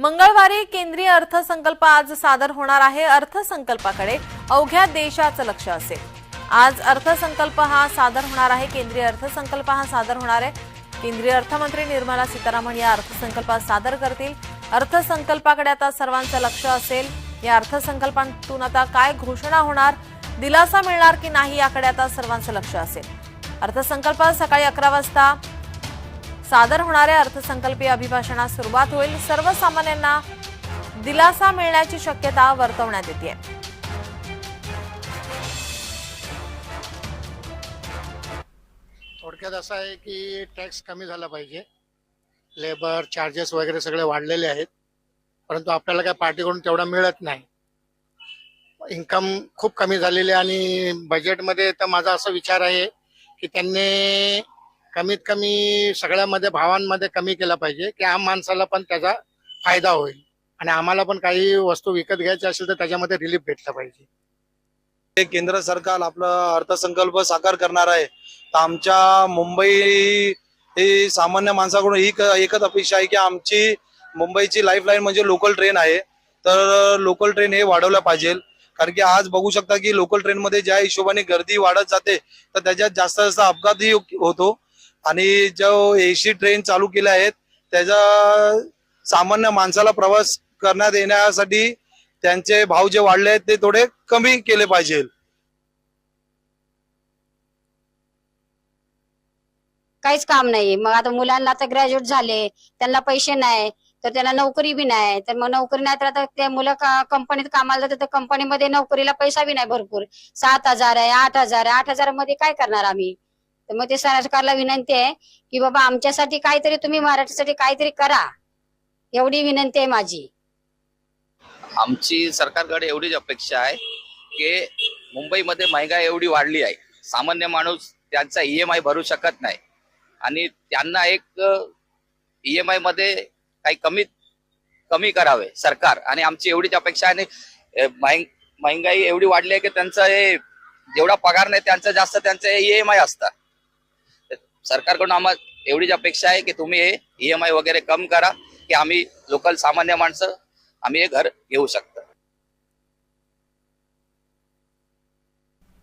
मंगळवारी केंद्रीय अर्थसंकल्प आज सादर होणार आहे. अर्थसंकल्पाकडे अवघ्या देशाचं लक्ष असेल. आज अर्थसंकल्प हा सादर होणार आहे. केंद्रीय अर्थसंकल्प हा सादर होणार आहे. केंद्रीय अर्थमंत्री निर्मला सीतारामन या अर्थसंकल्पात सादर करतील. अर्थसंकल्पाकडे आता सर्वांचं लक्ष असेल. या अर्थसंकल्पातून आता काय घोषणा होणार दिलासा मिळणार की नाही याकडे आता सर्वांचं लक्ष असेल. अर्थसंकल्पात सकाळी अकरा वाजता सादर होणाऱ्या अर्थसंकल्पीय अभिभाषणास सुरुवात होईल. सर्वसामान्यांना दिलासा मिळण्याची शक्यता वर्तवण्यात येते थोडक्यात असं आहे की टॅक्स कमी झाला पाहिजे. लेबर चार्जेस वगैरे सगळे वाढलेले आहेत. परंतु आपल्याला काय पार्टीकडून तेवढा मिळत नाही. इन्कम खूप कमी झालेली आहे आणि बजेटमध्ये तर माझा असा विचार आहे की त्यांनी कमीत कमी सगळ्यामध्ये भावांमध्ये कमी केला पाहिजे की आम माणसाला पण त्याचा फायदा होईल. आणि आम्हाला पण काही वस्तू विकत घ्यायची असेल तर त्याच्यामध्ये रिलीफ भेटला पाहिजे. हे केंद्र सरकार आपलं अर्थसंकल्प साकार करणार आहे. तर आमच्या मुंबई ही सामान्य माणसाकडून ही एकच अपेक्षा आहे की आमची मुंबईची लाईफलाईन म्हणजे लोकल ट्रेन आहे. तर लोकल ट्रेन हे वाढवल्या पाहिजे. कारण की आज बघू शकता की लोकल ट्रेन मध्ये ज्या हिशोबाने गर्दी वाढत जाते तर त्याच्यात जास्त जास्त अपघातही होतो. आणि जो एसी ट्रेन चालू केल्या आहेत त्याचा सामान्य माणसाला प्रवास करण्यात येण्यासाठी त्यांचे भाव जे वाढले आहेत ते थोडे कमी केले पाहिजे. काहीच काम नाही. मग आता मुलांना आता ग्रॅज्युएट झाले त्यांना पैसे नाही तर त्यांना नोकरी बी नाही. तर मग नोकरी नाही तर आता ते मुलं का- कंपनीत कामाला जातात तर कंपनीमध्ये नोकरीला पैसा बी नाही भरपूर. सात हजार आहे आठ हजार आहे. आठ हजारमध्ये काय करणार आम्ही? तर मग ते सरकारला विनंती आहे की बाबा आमच्यासाठी काहीतरी तुम्ही मराठीसाठी काहीतरी करा. एवढी विनंती आहे माझी. आमची सरकारकडे एवढीच अपेक्षा आहे की मुंबईमध्ये महागाई एवढी वाढली आहे. सामान्य माणूस त्यांचा ईएमआय भरू शकत नाही. आणि त्यांना एक ईएमआयमध्ये काही कमी कमी करावे सरकार. आणि आमची एवढीच अपेक्षा आहे. आणि महागाई एवढी वाढली आहे की त्यांचं हे जेवढा पगार नाही त्यांचं जास्त त्यांचं ईएमआय असतात सरकारकडून आम्हाला एवढीच अपेक्षा आहे की तुम्ही हे ईएमआय वगैरे कम करा की आम्ही लोकल सामान्य माणसं आम्ही हे घर घेऊ शकतो.